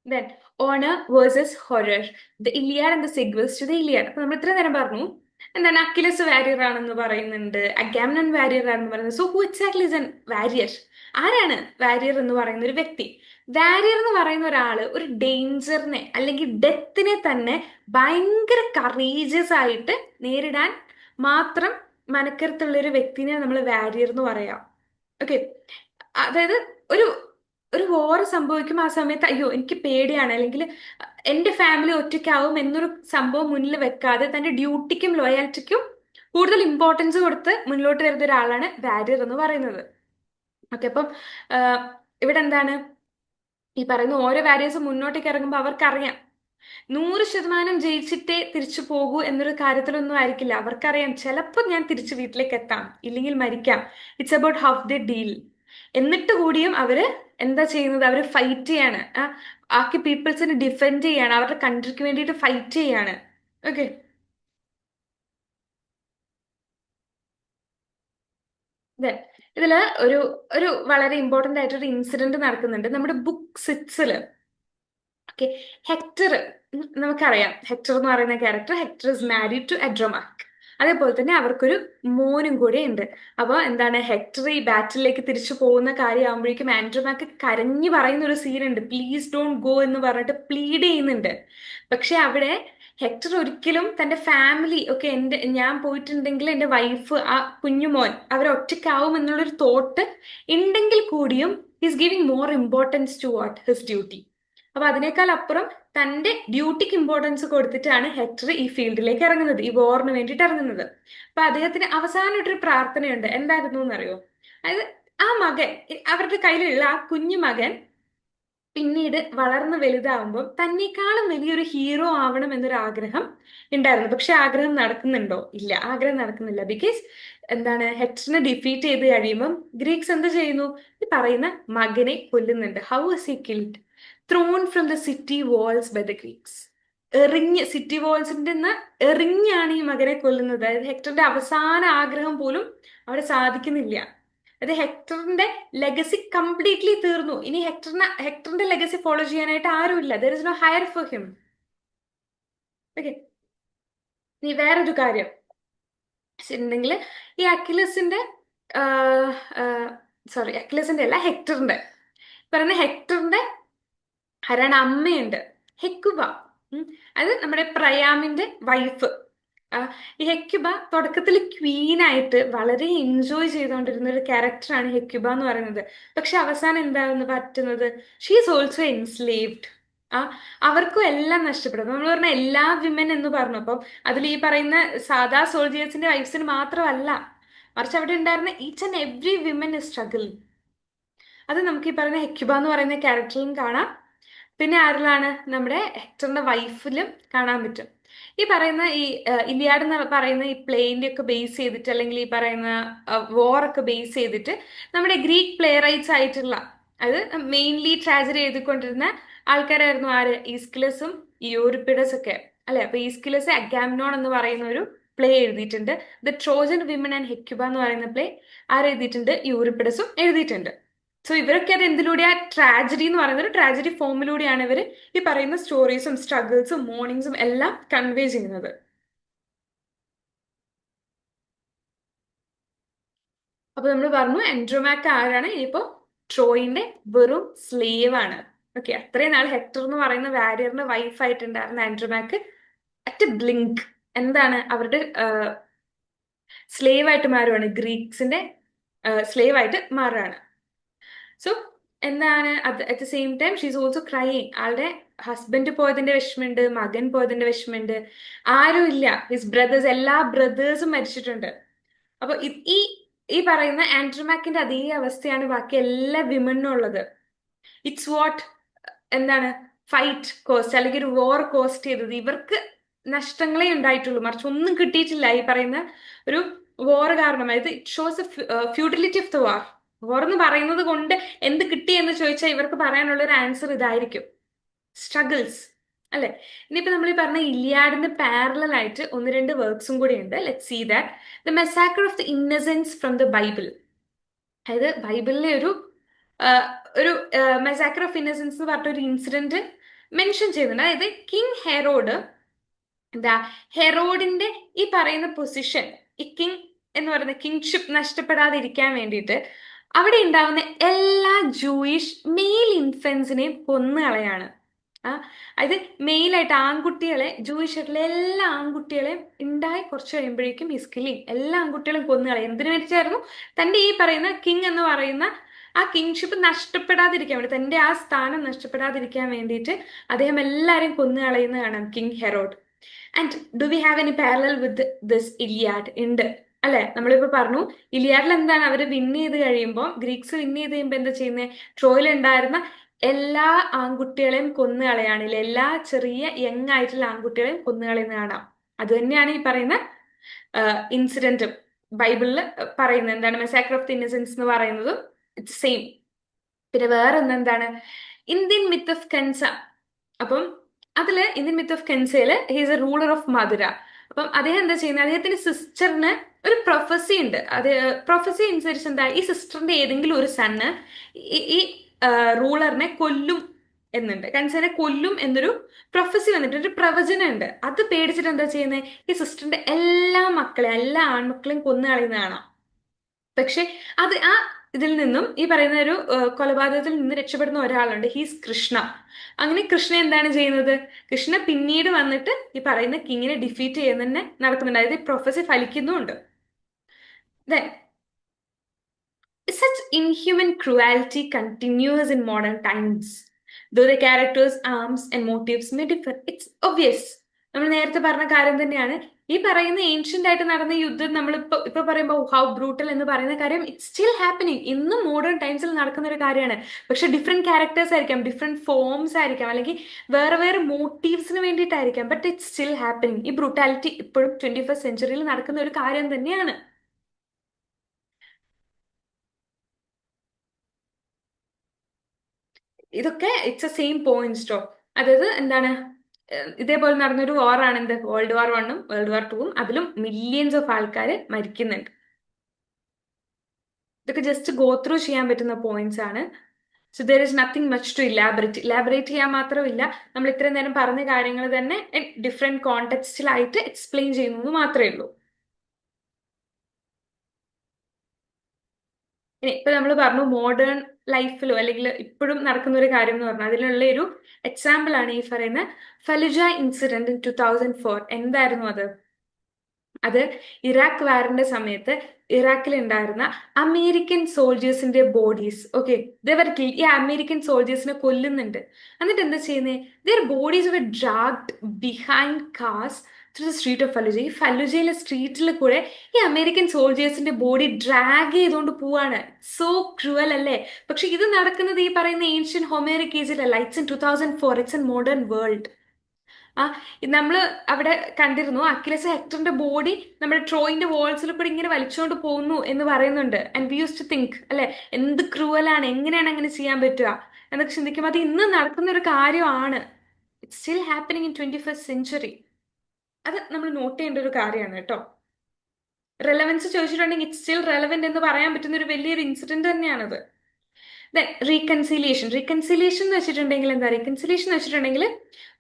then honour versus horror. The Iliad and the sequels to the Iliad. അപ്പൊ നമ്മൾ ഇത്ര നേരം പറഞ്ഞു എന്താണ് അക്കിലസ് വാരിയർ ആണെന്ന് പറയുന്നുണ്ട് അഗാംനൻ വാരിയർ ആണെന്ന് പറയുന്നത് so who exactly is an warrior ആരാണ് വാരിയർ എന്ന് പറയുന്ന ഒരു വ്യക്തി? വാരിയർ എന്ന് പറയുന്ന ഒരാൾ ഒരു ഡേഞ്ചറിനെ അല്ലെങ്കിൽ ഡെത്തിനെ തന്നെ ഭയങ്കര കറേജിയസ് ആയിട്ട് നേരിടാൻ മാത്രം മനക്കരുത്തുള്ള ഒരു വ്യക്തിനെ നമ്മൾ വാരിയർ എന്ന് പറയാം. ഓക്കെ അതായത് ഒരു ഒരു വോർ സംഭവിക്കും ആ സമയത്ത് അയ്യോ എനിക്ക് പേടിയാണ്. അല്ലെങ്കിൽ എന്റെ ഫാമിലി ഒറ്റയ്ക്കാവും എന്നൊരു സംഭവം മുന്നിൽ വെക്കാതെ തന്റെ ഡ്യൂട്ടിക്കും ലോയാലിറ്റിക്കും കൂടുതൽ ഇമ്പോർട്ടൻസ് കൊടുത്ത് മുന്നോട്ട് വരുന്ന ഒരാളാണ് വാരിയർ എന്ന് പറയുന്നത്. ഓക്കെ അപ്പം ഇവിടെ എന്താണ്? ഈ പറയുന്ന ഓരോ വാരിയേഴ്സും മുന്നോട്ടേക്ക് ഇറങ്ങുമ്പോൾ അവർക്കറിയാം. നൂറ് ശതമാനം ജയിച്ചിട്ടേ തിരിച്ചു പോകൂ എന്നൊരു കാര്യത്തിലൊന്നും ആയിരിക്കില്ല. അവർക്കറിയാം ചിലപ്പോൾ ഞാൻ തിരിച്ചു വീട്ടിലേക്ക് എത്താം. ഇല്ലെങ്കിൽ മരിക്കാം. It's about how the deal എന്നിട്ട് കൂടിയും അവർ എന്താ ചെയ്യുന്നത്? അവർ ഫൈറ്റ് ചെയ്യാണ്. ബാക്കി പീപ്പിൾസിനെ ഡിഫെൻഡ് ചെയ്യാണ്. അവരുടെ കൺട്രിക്ക് വേണ്ടിയിട്ട് ഫൈറ്റ് ചെയ്യാണ്. ഓക്കെ ഇതിൽ ഒരു ഒരു വളരെ ഇമ്പോർട്ടന്റ് ആയിട്ടൊരു ഇൻസിഡന്റ് നടക്കുന്നുണ്ട്. നമ്മുടെ ബുക്ക് സിക്സിൽ ഓക്കെ ഹെക്ടർ നമുക്കറിയാം. ഹെക്ടർ എന്ന് പറയുന്ന character Hector is married to Andromache അതേപോലെ തന്നെ അവർക്കൊരു മോനും കൂടെ ഉണ്ട്. അപ്പോൾ എന്താണ് ഹെക്ടറി ബാറ്റിലേക്ക് തിരിച്ചു പോകുന്ന കാര്യമാകുമ്പോഴേക്കും ആൻഡ്രമാക്ക് കരഞ്ഞു പറയുന്ന ഒരു സീനുണ്ട് പ്ലീസ് ഡോണ്ട് ഗോ എന്ന് പറഞ്ഞിട്ട് പ്ലീഡ് ചെയ്യുന്നുണ്ട്. പക്ഷെ അവിടെ ഹെക്ടർ ഒരിക്കലും തന്റെ ഫാമിലി ഒക്കെ എന്റെ ഞാൻ പോയിട്ടുണ്ടെങ്കിൽ എന്റെ വൈഫ് ആ കുഞ്ഞുമോൻ അവർ ഒറ്റയ്ക്കാവും എന്നുള്ളൊരു തോട്ട് ഉണ്ടെങ്കിൽ കൂടിയും he's giving more importance to what his duty അപ്പൊ അതിനേക്കാൾ അപ്പുറം തന്റെ ഡ്യൂട്ടിക്ക് ഇമ്പോർട്ടൻസ് കൊടുത്തിട്ടാണ് ഹെക്ടർ ഈ ഫീൽഡിലേക്ക് ഇറങ്ങുന്നത് ഈ വോറിന് വേണ്ടിയിട്ട് ഇറങ്ങുന്നത്. അപ്പൊ അദ്ദേഹത്തിന് അവസാനമായിട്ടൊരു പ്രാർത്ഥനയുണ്ട്. എന്തായിരുന്നു എന്നറിയോ? അതായത് ആ മകൻ അവരുടെ കയ്യിലുള്ള ആ കുഞ്ഞു മകൻ പിന്നീട് വളർന്ന് വലുതാവുമ്പോൾ തന്നെക്കാളും വലിയൊരു ഹീറോ ആവണം എന്നൊരു ആഗ്രഹം ഉണ്ടായിരുന്നു. പക്ഷെ ആഗ്രഹം നടക്കുന്നുണ്ടോ? ഇല്ല ആഗ്രഹം നടക്കുന്നില്ല. ബിക്കോസ് എന്താണ് ഹെക്ടറിനെ ഡിഫീറ്റ് ചെയ്ത് കഴിയുമ്പം ഗ്രീക്സ് എന്ത് ചെയ്യുന്നു? ഈ പറയുന്ന മകനെ കൊല്ലുന്നുണ്ട്. How is he killed thrown from the city walls by the Greeks എറിഞ്ഞ് സിറ്റി വാൾസിന്റെ നിന്ന് എറിഞ്ഞാണ് ഈ മകനെ കൊല്ലുന്നത്. അതായത് ഹെക്ടറിന്റെ അവസാന ആഗ്രഹം പോലും അവിടെ സാധിക്കുന്നില്ല. അത് ഹെക്ടറിന്റെ ലെഗസി കംപ്ലീറ്റ്ലി തീർന്നു. ഇനി ഹെക്ടറിന് ഹെക്ടറിന്റെ ലെഗസി ഫോളോ ചെയ്യാനായിട്ട് ആരുമില്ല. There is no heir for him okay ഇനി വേറൊരു കാര്യം. ഉണ്ടെങ്കിൽ ഈ അക്കിലസിന്റെ സോറി അക്കിലസിന്റെ അല്ല ഹെക്ടറിന്റെ. പറയുന്ന ഹെക്ടറിന്റെ ആരാണ് അമ്മയുണ്ട്. ഹെക്കുബ. അത് നമ്മുടെ പ്രയാമിന്റെ വൈഫ് ഈ ഹെക്യുബ തുടക്കത്തിൽ ക്വീൻ ആയിട്ട് വളരെ എൻജോയ് ചെയ്തുകൊണ്ടിരുന്ന ഒരു ക്യാരക്ടറാണ് ഹെക്യുബ എന്ന് പറയുന്നത്. പക്ഷെ അവസാനം എന്താണെന്ന് പറ്റുന്നത്? ഷീ ഈസ് ഓൾസോ എൻസ്ലേവ്ഡ് ആ അവർക്കും എല്ലാം നഷ്ടപ്പെടും നമ്മൾ പറഞ്ഞ എല്ലാ വിമൻ എന്ന് പറഞ്ഞു. അപ്പം അതിൽ ഈ പറയുന്ന സാധാ സോൾജിയേഴ്സിന്റെ വൈഫ്സിന് മാത്രമല്ല മറിച്ച് അവിടെ ഉണ്ടായിരുന്ന each and every women struggle അത് നമുക്ക് ഈ പറയുന്ന ഹെക്യുബ എന്ന് പറയുന്ന ക്യാരക്ടറിലും കാണാം. പിന്നെ ആരിലാണ്? നമ്മുടെ ഹെക്ടറിന്റെ വൈഫിലും കാണാൻ പറ്റും. ഈ പറയുന്ന ഈ ഇലിയാഡ് എന്ന് പറയുന്ന ഈ പ്ലെയിന്റെ ഒക്കെ ബേസ് ചെയ്തിട്ട് അല്ലെങ്കിൽ ഈ പറയുന്ന വോറൊക്കെ ബേസ് ചെയ്തിട്ട് നമ്മുടെ ഗ്രീക്ക് പ്ലേ റൈറ്റ്സ് ആയിട്ടുള്ള അത് മെയിൻലി ട്രാജഡി എഴുതിക്കൊണ്ടിരുന്ന ആൾക്കാരായിരുന്നു ആര്? ഈസ്കിലസും യൂറിപ്പിഡസ് ഒക്കെ. അല്ലെ? അപ്പൊ ഈസ്കിലസ് അഗാമിനോൺ എന്ന് പറയുന്ന ഒരു പ്ലേ എഴുതിയിട്ടുണ്ട്. The Trojan women and Hecuba എന്ന് പറയുന്ന പ്ലേ ആരെഴുതിയിട്ടുണ്ട്? യൂറിപ്പിഡസും എഴുതിയിട്ടുണ്ട്. സോ ഇവരൊക്കെ അത് എന്തിലൂടെയാ? ട്രാജഡി എന്ന് പറയുന്ന ഒരു ട്രാജഡി ഫോമിലൂടെയാണ് ഇവർ ഈ പറയുന്ന സ്റ്റോറീസും സ്ട്രഗിൾസും മോർണിംഗ്സും എല്ലാം കൺവേ ചെയ്യുന്നത്. അപ്പൊ നമ്മൾ പറഞ്ഞു എൻഡ്രോമാക്ക് ആരാണ്? ഇനിയിപ്പോ ട്രോയിന്റെ വെറും സ്ലേവ് ആണ്. ഓക്കെ അത്രയും നാൾ ഹെക്ടർ എന്ന് പറയുന്ന വാരിയറിന്റെ വൈഫ് ആയിട്ടുണ്ടായിരുന്ന ആൻഡ്രോമാക്ക് അറ്റ് ബ്ലിങ്ക് എന്താണ് അവരുടെ സ്ലേവ് ആയിട്ട് മാറുകയാണ് ഗ്രീക്സിന്റെ സ്ലേവ് ആയിട്ട് മാറുകയാണ് സോ എന്താണ്? At the same time she's also crying ആളുടെ ഹസ്ബൻഡ് പോയതിന്റെ വിഷമമുണ്ട് മകൻ പോയതിന്റെ വിഷമമുണ്ട്. ആരും ഇല്ല. ഹിസ് ബ്രദേഴ്സ് എല്ലാ ബ്രദേഴ്സും മരിച്ചിട്ടുണ്ട്. അപ്പൊ ഈ ഈ പറയുന്ന ആൻഡ്രമാക്കിന്റെ അതേ അവസ്ഥയാണ് ബാക്കി എല്ലാ വിമണിനും ഉള്ളത്. ഇറ്റ്സ് വാട്ട് എന്താണ്? ഫൈറ്റ് കോസ്റ്റ് അല്ലെങ്കിൽ ഒരു വോർ കോസ്റ്റ് ചെയ്തത്. ഇവർക്ക് നഷ്ടങ്ങളെ ഉണ്ടായിട്ടുള്ളൂ. മറിച്ച് ഒന്നും കിട്ടിയിട്ടില്ല. ഈ പറയുന്ന ഒരു വോർ കാരണം. അതായത് it shows futility of the war എന്ന് പറയുന്നത് കൊണ്ട് എന്ത് കിട്ടി എന്ന് ചോദിച്ചാൽ ഇവർക്ക് പറയാനുള്ള ഒരു ആൻസർ ഇതായിരിക്കും. സ്ട്രഗിൾസ് അല്ലെ? ഇനിയിപ്പോ നമ്മൾ ഈ പറഞ്ഞ ഇലിയാഡിന്റെ പാരലൽ ആയിട്ട് ഒന്ന് രണ്ട് വേർഡ്സും കൂടി ഉണ്ട്. Let see that the massacre of the innocence from the Bible അതായത് ബൈബിളിലെ ഒരു ഒരു മെസാക്കർ ഓഫ് ഇന്നസെൻസ് എന്ന് പറഞ്ഞ ഒരു ഇൻസിഡന്റ് മെൻഷൻ ചെയ്യുന്നുണ്ട് അതായത് കിങ് ഹെറോഡ് എന്താ ഹെറോഡിന്റെ ഈ പറയുന്ന പൊസിഷൻ ഈ കിങ് എന്ന് പറയുന്ന കിങ്ഷിപ്പ് നഷ്ടപ്പെടാതിരിക്കാൻ വേണ്ടിയിട്ട് അവിടെ ഉണ്ടാവുന്ന എല്ലാ ജൂയിഷ് മെയിൽ ഇൻഫൻസിനെയും കൊന്നുകളയാണ്. ആ അതായത് മെയിലായിട്ട് ആൺകുട്ടികളെ ജൂയിഷ് ആയിട്ടുള്ള എല്ലാ ആൺകുട്ടികളെയും ഉണ്ടായി കുറച്ച് കഴിയുമ്പോഴേക്കും ഹിസ്കിലിങ് എല്ലാ ആൺകുട്ടികളും കൊന്നുകളയും. എന്തിനു വെച്ചായിരുന്നു തന്റെ ഈ പറയുന്ന കിങ് എന്ന് പറയുന്ന ആ കിങ്ഷിപ്പ് നഷ്ടപ്പെടാതിരിക്കാൻ വേണ്ടി തന്റെ ആ സ്ഥാനം നഷ്ടപ്പെടാതിരിക്കാൻ വേണ്ടിയിട്ട് അദ്ദേഹം എല്ലാവരെയും കൊന്നുകളയുന്ന കാണാം king Herod and do we have any parallel with this Iliad ഉണ്ട്. അല്ലെ? നമ്മളിപ്പോ പറഞ്ഞു ഇലിയാഡിൽ എന്താണ് അവർ വിൻ ചെയ്ത് കഴിയുമ്പോൾ ഗ്രീക്സ് വിൻ ചെയ്ത് കഴിയുമ്പോൾ എന്താ ചെയ്യുന്നത് ട്രോയിൽ ഉണ്ടായിരുന്ന എല്ലാ ആൺകുട്ടികളെയും കൊന്നു കളയാണില്ല എല്ലാ ചെറിയ യങ് ആയിട്ടുള്ള ആൺകുട്ടികളെയും കൊന്നു കളയുന്ന കാണാം. അത് തന്നെയാണ് ഈ പറയുന്ന ഇൻസിഡന്റും ബൈബിളിൽ പറയുന്നത് എന്താണ്? മെസാക്ര ഓഫ് ദി ഇന്നസെൻസ് എന്ന് പറയുന്നത് ഇറ്റ്സ് സെയിം പിന്നെ വേറെ എന്താണ്? ഇന്ത്യൻ മിത്ത് ഓഫ് കെൻസ അപ്പം അതിൽ Indian myth of കെൻസയിൽ he's a ruler of Mathura അപ്പം അദ്ദേഹം എന്താ ചെയ്യുന്നത്? അദ്ദേഹത്തിന്റെ സിസ്റ്ററിന് ഒരു പ്രൊഫസി ഉണ്ട്. അത് പ്രൊഫസി അനുസരിച്ച് എന്താ? ഈ സിസ്റ്ററിന്റെ ഏതെങ്കിലും ഒരു സണ്ണ് ഈ റൂളറിനെ കൊല്ലും എന്നുണ്ട്. കൻസനെ കൊല്ലും എന്നൊരു പ്രൊഫസി വന്നിട്ട് ഒരു പ്രവചനം ഉണ്ട്. അത് പേടിച്ചിട്ട് എന്താ ചെയ്യുന്നത് ഈ സിസ്റ്ററിന്റെ എല്ലാ മക്കളെയും എല്ലാ ആൺമക്കളെയും കൊന്നു കളയുന്നതാണ് പക്ഷെ അത് ആ ഇതിൽ നിന്നും ഈ പറയുന്ന ഒരു കൊലപാതകത്തിൽ നിന്ന് രക്ഷപ്പെടുന്ന ഒരാളുണ്ട്. ഹീസ് കൃഷ്ണ. അങ്ങനെ കൃഷ്ണ എന്താണ് ചെയ്യുന്നത്? കൃഷ്ണ പിന്നീട് വന്നിട്ട് ഈ പറയുന്ന കിങ്ങിനെ ഡിഫീറ്റ് ചെയ്യുന്ന തന്നെ നടക്കുന്നുണ്ട്. അതായത് ഈ പ്രൊഫസി ഫലിക്കുന്നുമുണ്ട്. Such inhuman cruelty continues in modern times. Though the characters' arms and motives may differ, it's obvious. നമ്മൾ നേരത്തെ പറഞ്ഞ കാര്യം തന്നെയാണ്. ഈ പറയുന്ന ഏൻഷ്യന്റ് ആയിട്ട് നടന്ന യുദ്ധം നമ്മളിപ്പോ ഇപ്പൊ പറയുമ്പോൾ ഹൗ ബ്രൂട്ടൽ എന്ന് പറയുന്ന കാര്യം ഇറ്റ്സ് സ്റ്റിൽ ഹാപ്പനിങ് ഇന്നും മോഡേൺ ടൈംസിൽ നടക്കുന്ന ഒരു കാര്യമാണ്. പക്ഷെ ഡിഫറെന്റ് ക്യാരക്ടേഴ്സ് ആയിരിക്കാം ഡിഫറെന്റ് ഫോംസ് ആയിരിക്കാം അല്ലെങ്കിൽ വേറെ വേറെ മോട്ടീവ്സിന് വേണ്ടിയിട്ടായിരിക്കാം. ബട്ട് ഇറ്റ്സ് സ്റ്റിൽ ഹാപ്പനിങ് ഈ ബ്രൂട്ടാലിറ്റി ഇപ്പോഴും ട്വന്റി ഫസ്റ്റ് സെഞ്ചുറിയിൽ നടക്കുന്ന ഒരു കാര്യം തന്നെയാണ്. ഇതൊക്കെ it's a same point too അതായത് എന്താണ് ഇതേപോലെ നടന്നൊരു വാർ ആണ് എന്ത്? വേൾഡ് വാർ വണ്ണും വേൾഡ് വാർ ടൂവും അതിലും മില്യൻസ് ഓഫ് ആൾക്കാർ മരിക്കുന്നുണ്ട്. ഇതൊക്കെ ജസ്റ്റ് ഗോ ത്രൂ ചെയ്യാൻ പറ്റുന്ന പോയിന്റ്സ് ആണ്. So there is nothing much to elaborate elaborate ചെയ്യാൻ മാത്രമില്ല നമ്മൾ ഇത്രയും നേരം പറഞ്ഞ കാര്യങ്ങൾ തന്നെ ഡിഫറെന്റ് കോണ്ടെക്സ്റ്റിലായിട്ട് എക്സ്പ്ലെയിൻ ചെയ്യുന്നത് മാത്രമേ ഉള്ളൂ. ഇനി ഇപ്പൊ നമ്മൾ പറഞ്ഞു മോഡേൺ ലൈഫിലോ അല്ലെങ്കിൽ ഇപ്പോഴും നടക്കുന്ന ഒരു കാര്യം എന്ന് പറഞ്ഞാൽ അതിലുള്ള ഒരു എക്സാമ്പിൾ ആണ് ഈ പറയുന്ന Fallujah incident in two thousand four എന്തായിരുന്നു അത്? അത് ഇറാഖ് വാറിന്റെ സമയത്ത് ഇറാഖിൽ ഉണ്ടായിരുന്ന അമേരിക്കൻ സോൾജേഴ്സിന്റെ ബോഡീസ് ഓക്കെ ഇതേവർ ഈ അമേരിക്കൻ സോൾജേഴ്സിനെ കൊല്ലുന്നുണ്ട്. എന്നിട്ട് എന്താ ചെയ്യുന്നത് their bodies were dragged behind cars through street of Fallujah ഈ ഫലുജയിലെ സ്ട്രീറ്റിൽ കൂടെ ഈ അമേരിക്കൻ സോൾജേഴ്സിന്റെ ബോഡി ഡ്രാഗ് ചെയ്തുകൊണ്ട് പോവാണ്. സോ ക്രൂവൽ അല്ലേ? പക്ഷെ ഇത് നടക്കുന്നത് ഈ പറയുന്ന ancient Homeric ഏജിലല്ല it's in two thousand four it's in modern world ആ നമ്മൾ അവിടെ കണ്ടിരുന്നു അക്കിലസ് ഹെക്ടറിന്റെ ബോഡി നമ്മുടെ ട്രോയിന്റെ വോൾസിൽ കൂടി ഇങ്ങനെ വലിച്ചുകൊണ്ട് പോകുന്നു എന്ന് പറയുന്നുണ്ട്. And we use to think അല്ലെ? എന്ത് ക്രൂവലാണ് എങ്ങനെയാണ് അങ്ങനെ ചെയ്യാൻ പറ്റുക? എന്നൊക്കെ ചിന്തിക്കുമ്പോൾ അത് ഇന്ന് നടക്കുന്ന ഒരു കാര്യമാണ്. It still happening in twenty first century അത് നമ്മൾ നോട്ട് ചെയ്യേണ്ട ഒരു കാര്യമാണ് കേട്ടോ. റെലവൻസ് ചോദിച്ചിട്ടുണ്ടെങ്കിൽ ഇറ്റ് സ്റ്റിൽ റെലവെന്റ് എന്ന് പറയാൻ പറ്റുന്ന ഒരു വലിയൊരു ഇൻസിഡന്റ് തന്നെയാണത്. ദെൻ റീകൺസിലിയേഷൻ റീകൺസിലിയേഷൻ എന്ന് വെച്ചിട്ടുണ്ടെങ്കിൽ എന്താ? റീകൺസിലിയേഷൻ എന്ന് വെച്ചിട്ടുണ്ടെങ്കിൽ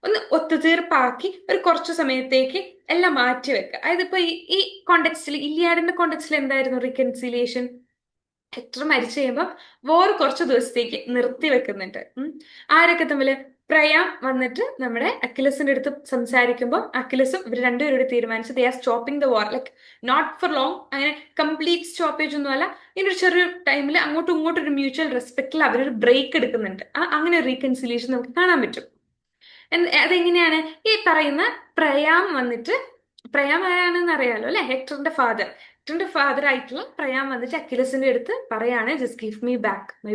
ഒന്ന് ഒത്തുതീർപ്പാക്കി ഒരു കുറച്ച് സമയത്തേക്ക് എല്ലാം മാറ്റി വെക്കുക. അതായത് ഇപ്പൊ ഈ കോണ്ടെക്സ്റ്റിൽ ഇല്ലിയാഡിന്റെ കോണ്ടെക്സ്റ്റിൽ എന്തായിരുന്നു റീകൺസിലിയേഷൻ ഹെക്ടർ മരിച്ചു കഴിയുമ്പോൾ വേറെ കുറച്ച് ദിവസത്തേക്ക് നിർത്തി വെക്കുന്നുണ്ട്. ആരൊക്കെ തമ്മിൽ പ്രയാം വന്നിട്ട് നമ്മുടെ അക്കിലസിന്റെ അടുത്ത് സംസാരിക്കുമ്പോൾ അക്കിലസും ഇവർ രണ്ടുപേരോട് തീരുമാനിച്ചു they are stopping the war like not for long അങ്ങനെ കംപ്ലീറ്റ് സ്റ്റോപ്പേജ് ഒന്നും അല്ല ഇനി ഒരു ചെറിയ ടൈമിൽ അങ്ങോട്ടും ഇങ്ങോട്ടും ഒരു മ്യൂച്വൽ റെസ്പെക്റ്റിൽ അവരൊരു ബ്രേക്ക് എടുക്കുന്നുണ്ട്. അങ്ങനെ ഒരു റീകൺസിലിയേഷൻ നമുക്ക് കാണാൻ പറ്റും. അതെങ്ങനെയാണ്? ഈ പറയുന്ന പ്രയാം വന്നിട്ട് പ്രയാം ആരാണെന്ന് അറിയാലോ അല്ലെ? ഹെക്ടറിന്റെ ഫാദർ ഹെക്ടറിന്റെ ഫാദർ ആയിട്ടുള്ള പ്രയാൻ വന്നിട്ട് അക്കിലസിന്റെ അടുത്ത് പറയാണ് just give me back my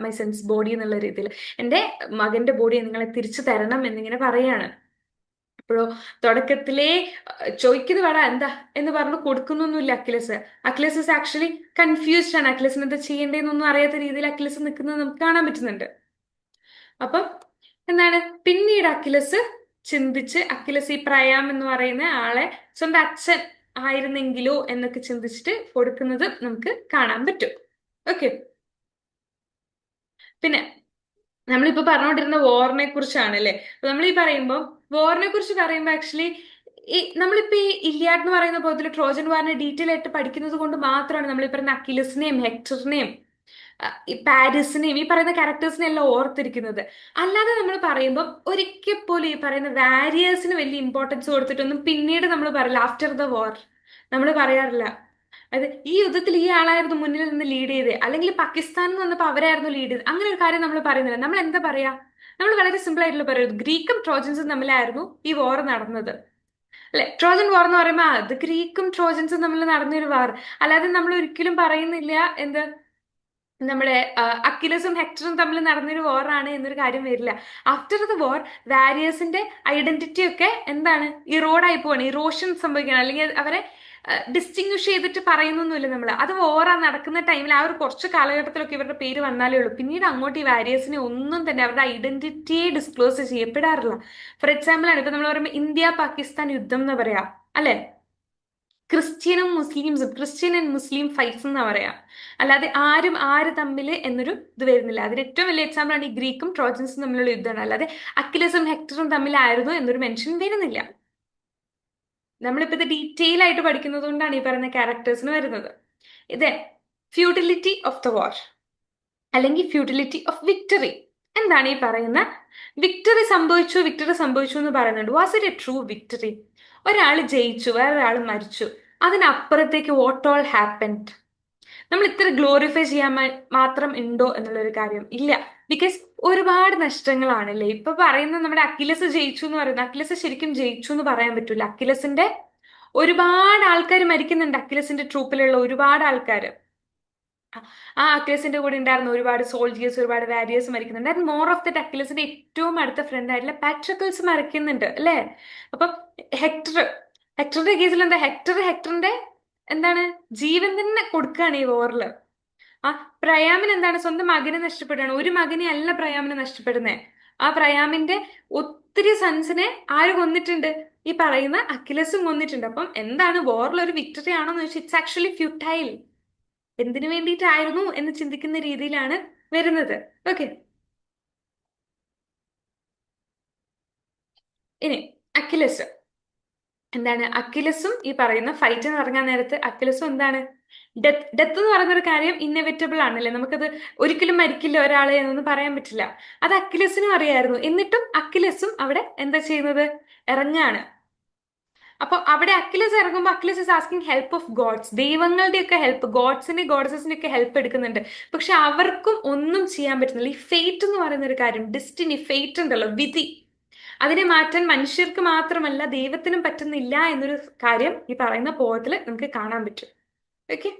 my son's body എന്നുള്ള രീതിയിൽ. എന്റെ മകന്റെ ബോഡി നിങ്ങളെ തിരിച്ചു തരണം എന്നിങ്ങനെ പറയാണ്. അപ്പോഴോ തുടക്കത്തിലേ ചോദിക്കുന്ന വേടാ എന്താ? എന്ന് പറഞ്ഞു കൊടുക്കുന്നൊന്നുമില്ല Achilles. Achilles is actually confused ആണ്. അഖിലസിന് എന്താ ചെയ്യേണ്ടതെന്നൊന്നും അറിയാത്ത രീതിയിൽ അഖിലസ് നിൽക്കുന്നത് നമുക്ക് കാണാൻ പറ്റുന്നുണ്ട്. അപ്പം എന്താണ്? പിന്നീട് അഖിലസ് ചിന്തിച്ച് അഖിലസ് ഈ പ്രയാം എന്ന് പറയുന്ന ആളെ സ്വന്തം അച്ഛൻ ആയിരുന്നെങ്കിലോ എന്നൊക്കെ ചിന്തിച്ചിട്ട് കൊടുക്കുന്നത് നമുക്ക് കാണാൻ പറ്റും. ഓക്കെ പിന്നെ നമ്മളിപ്പോ പറഞ്ഞുകൊണ്ടിരുന്ന വോറിനെ കുറിച്ചാണ് അല്ലെ നമ്മൾ ഈ പറയുമ്പോൾ വോറിനെ കുറിച്ച് പറയുമ്പോൾ ആക്ച്വലി ഈ നമ്മളിപ്പോ ഈ ഇല്ലിയാഡ് എന്ന് പറയുന്ന പോലത്തെ ട്രോജൻ വാറിനെ ഡീറ്റെയിൽ ആയിട്ട് പഠിക്കുന്നത് കൊണ്ട് മാത്രമാണ് നമ്മൾ ഈ പറയുന്ന അക്കിലസിനെയും ഹെക്ടറിനെയും ഈ പാരീസിനെയും ഈ പറയുന്ന ക്യാരക്ടേഴ്സിനെ എല്ലാം ഓർത്തിരിക്കുന്നത്. അല്ലാതെ നമ്മൾ പറയുമ്പോൾ ഒരിക്കൽ പോലും ഈ പറയുന്ന വാരിയേഴ്സിന് വലിയ ഇമ്പോർട്ടൻസ് കൊടുത്തിട്ടൊന്നും പിന്നീട് നമ്മൾ പറയില്ല. ആഫ്റ്റർ ദ വാർ നമ്മൾ പറയാറില്ല. അത് ഈ യുദ്ധത്തിൽ ഈ ആളായിരുന്നു മുന്നിൽ നിന്ന് ലീഡ് ചെയ്തത് അല്ലെങ്കിൽ പാകിസ്ഥാനിൽ വന്നപ്പോൾ അവരായിരുന്നു ലീഡ് ചെയ്തത് അങ്ങനെ ഒരു കാര്യം നമ്മൾ പറയുന്നില്ല. നമ്മൾ എന്താ പറയാ? നമ്മൾ വളരെ സിമ്പിൾ ആയിട്ടുള്ള പറയുന്നത് ഗ്രീക്കും ട്രോജൻസും തമ്മിലായിരുന്നു ഈ വാർ നടന്നത്. അല്ലെ? ട്രോജൻ വാർ എന്ന് പറയുമ്പോൾ അത് ഗ്രീക്കും ട്രോജൻസും തമ്മിൽ നടന്നൊരു വാർ അല്ലാതെ നമ്മൾ ഒരിക്കലും പറയുന്നില്ല എന്ത്? നമ്മുടെ അക്കിലസും ഹെക്ടറും തമ്മിൽ നടന്നൊരു വാറാണ് എന്നൊരു കാര്യം വരില്ല. ആഫ്റ്റർ ദ വാർ വാരിയേഴ്സിന്റെ ഐഡന്റിറ്റി ഒക്കെ എന്താണ്? ഇറോഡായി പോവാണ്. ഇറോഷൻ സംഭവിക്കണം അല്ലെങ്കിൽ അവരെ ഡിസ്റ്റിങ്വിഷ് ചെയ്തിട്ട് പറയുന്നൊന്നുമില്ല നമ്മൾ അത് ഓറ നടക്കുന്ന ടൈമിൽ ആ ഒരു കുറച്ച് കാലഘട്ടത്തിലൊക്കെ ഇവരുടെ പേര് വന്നാലേ ഉള്ളൂ. പിന്നീട് അങ്ങോട്ട് ഈ വാരിയേഴ്സിനെ ഒന്നും തന്നെ അവരുടെ ഐഡന്റിറ്റിയെ ഡിസ്ക്ലോസ് ചെയ്യപ്പെടാറില്ല. ഫോർ എക്സാമ്പിൾ ആണ്. ഇപ്പൊ നമ്മൾ പറയുമ്പോൾ ഇന്ത്യ പാകിസ്ഥാൻ യുദ്ധം എന്ന് പറയാം. അല്ലെ? ക്രിസ്ത്യനും മുസ്ലിംസും ക്രിസ്ത്യൻ ആൻഡ് മുസ്ലിം ഫൈറ്റ്സ് എന്നാ പറയാം. അല്ലാതെ ആരും ആര് തമ്മിൽ എന്നൊരു ഇത് വരുന്നില്ല. അതിന് ഏറ്റവും വലിയ എക്സാമ്പിൾ ആണ് ഈ ഗ്രീക്കും ട്രോജൻസും തമ്മിലുള്ള യുദ്ധമാണ് അല്ലാതെ അക്കിലസും ഹെക്ടറും തമ്മിലായിരുന്നു എന്നൊരു മെൻഷൻ വരുന്നില്ല. നമ്മളിപ്പോ ഇത് ഡീറ്റെയിൽ ആയിട്ട് പഠിക്കുന്നത് കൊണ്ടാണ് ഈ പറയുന്ന ക്യാരക്ടേഴ്സിന് വരുന്നത്. ഇത് ഫ്യൂട്ടിലിറ്റി ഓഫ് ദ വാർ അല്ലെങ്കിൽ ഫ്യൂട്ടിലിറ്റി ഓഫ് വിക്ടറി എന്താണ് ഈ പറയുന്ന? വിക്ടറി സംഭവിച്ചു വിക്ടറി സംഭവിച്ചു എന്ന് പറയുന്നുണ്ട്. Was it a true victory ഒരാൾ ജയിച്ചു വേറൊരാൾ മരിച്ചു. അതിനപ്പുറത്തേക്ക് വാട്ട് ഓൾ ഹാപ്പൻഡ് നമ്മൾ ഇത്ര ഗ്ലോറിഫൈ ചെയ്യാൻ മാത്രം ഉണ്ടോ എന്നുള്ളൊരു കാര്യം. ഇല്ല. ബിക്കോസ് ഒരുപാട് നഷ്ടങ്ങളാണല്ലേ? ഇപ്പൊ പറയുന്നത് നമ്മുടെ അഖിലസ് ജയിച്ചു എന്ന് പറയുന്നത്. അഖിലസ് ശരിക്കും ജയിച്ചു എന്ന് പറയാൻ പറ്റൂല. അഖിലസിന്റെ ഒരുപാട് ആൾക്കാർ മരിക്കുന്നുണ്ട്. അഖിലസിന്റെ ട്രൂപ്പിലുള്ള ഒരുപാട് ആൾക്കാർ ആ അഖിലസിന്റെ കൂടെ ഉണ്ടായിരുന്ന ഒരുപാട് സോൾജിയേഴ്സ് ഒരുപാട് വാരിയേഴ്സ് മരിക്കുന്നുണ്ട്. അത് മോർ ഓഫ് ദറ്റ് അഖിലസിന്റെ ഏറ്റവും അടുത്ത ഫ്രണ്ട് ആയിട്ടുള്ള പാട്രിക്കൽസ് മരിക്കുന്നുണ്ട്. അല്ലേ? അപ്പം ഹെക്ടർ ഹെക്ടറിന്റെ കേസിൽ എന്താ? ഹെക്ടർ ഹെക്ടറിന്റെ എന്താണ്? ജീവൻ തന്നെ കൊടുക്കുകയാണ് ഈ വോറിൽ. ആ പ്രയാമിന് എന്താണ്? സ്വന്തം മകനെ നഷ്ടപ്പെടുകയാണ്. ഒരു മകനെ അല്ല പ്രയാമിനെ നഷ്ടപ്പെടുന്നത് ആ പ്രയാമിന്റെ ഒത്തിരി സൺസിനെ ആര് കൊന്നിട്ടുണ്ട്? ഈ പറയുന്ന അഖിലസും കൊന്നിട്ടുണ്ട്. അപ്പം എന്താണ് വോറിൽ ഒരു വിക്ടറി ആണോ എന്ന് വെച്ചാൽ ഇറ്റ്സ് ആക്ച്വലി ഫ്യൂട്ടൈൽ എന്തിനു വേണ്ടിയിട്ടായിരുന്നു എന്ന് ചിന്തിക്കുന്ന രീതിയിലാണ് വരുന്നത്. ഓക്കെ ഇനി അഖിലസ്. എന്താണ്? അക്കിലസും ഈ പറയുന്ന ഫൈറ്റ് എന്ന് ഇറങ്ങാൻ നേരത്ത് അക്കിലസും എന്താണ്? ഡെത്ത് ഡെത്ത് എന്ന് പറയുന്ന ഒരു കാര്യം ഇന്നെവിറ്റബിൾ ആണല്ലേ? നമുക്കത് ഒരിക്കലും മരിക്കില്ല ഒരാളെ എന്നൊന്നും പറയാൻ പറ്റില്ല. അത് അക്കിലസിനും അറിയായിരുന്നു. എന്നിട്ടും അക്കിലസും അവിടെ എന്താ ചെയ്യുന്നത്? ഇറങ്ങാണ്. അപ്പൊ അവിടെ അക്കിലസ് ഇറങ്ങുമ്പോൾ Achilles is asking help of gods ദൈവങ്ങളുടെ ഒക്കെ ഹെൽപ്പ് ഗോഡ്സിന്റെ ഗോഡ്സസിന്റെ ഒക്കെ ഹെൽപ്പ് എടുക്കുന്നുണ്ട്. പക്ഷെ അവർക്കും ഒന്നും ചെയ്യാൻ പറ്റുന്നില്ല. ഈ ഫേറ്റ് എന്ന് പറയുന്ന ഒരു കാര്യം ഡെസ്റ്റിനി ഫെയ്റ്റ് ഉണ്ടല്ലോ വിധി. അതിനെ മാറ്റാൻ മനുഷ്യർക്ക് മാത്രമല്ല ദൈവത്തിനും പറ്റുന്നില്ല എന്നൊരു കാര്യം ഈ പറയുന്ന പോയത്തിൽ നമുക്ക് കാണാൻ പറ്റും. ഓക്കെ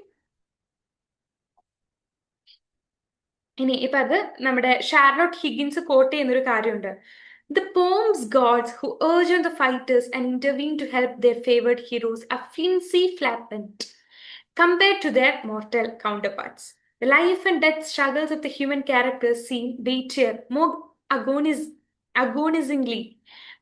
ഇനി ഇപ്പൊ അത് നമ്മുടെ ഷാർലോട്ട് ഹിഗിൻസ് കോട്ട് ചെയ്യുന്നൊരു കാര്യമുണ്ട്. The poems gods who urge on the fighters and intervene to help their favoured heroes are flimsy flappant compared to their mortal counterparts. The life and death struggles of the human characters seem weightier, more agoniz agonizingly